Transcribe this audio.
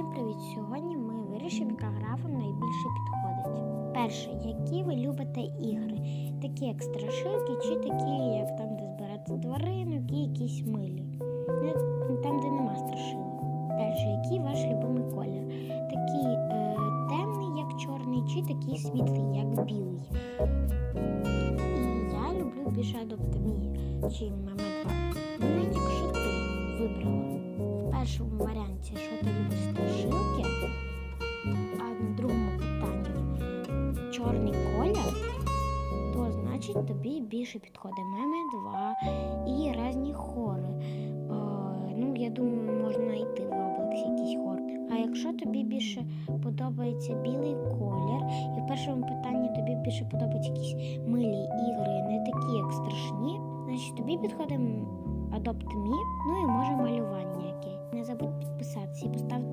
Всім привіт! Сьогодні ми вирішимо, яка гра вам найбільше підходить. Перше, які ви любите ігри? Такі як страшилки, чи такі, як там, де збирати тваринок і якісь милі. Там, де нема страшилок. Далі, який ваш любимий колір? Такий е, темний, як чорний, чи такий світлий, як білий. І я люблю більше Me, чи Меме 2. Ну, навіть якщо ти вибрала в першому варіанті, значить тобі більше підходить меме 2 і різні хори. Ну, я думаю, можна знайти в Roblox якийсь хор. А якщо тобі більше подобається білий колір, і в першому питанні тобі більше подобаються якісь милі ігри, не такі, як страшні, значить тобі підходить Adopt Me, ну і може малювання яке. Не забудь підписатися і поставити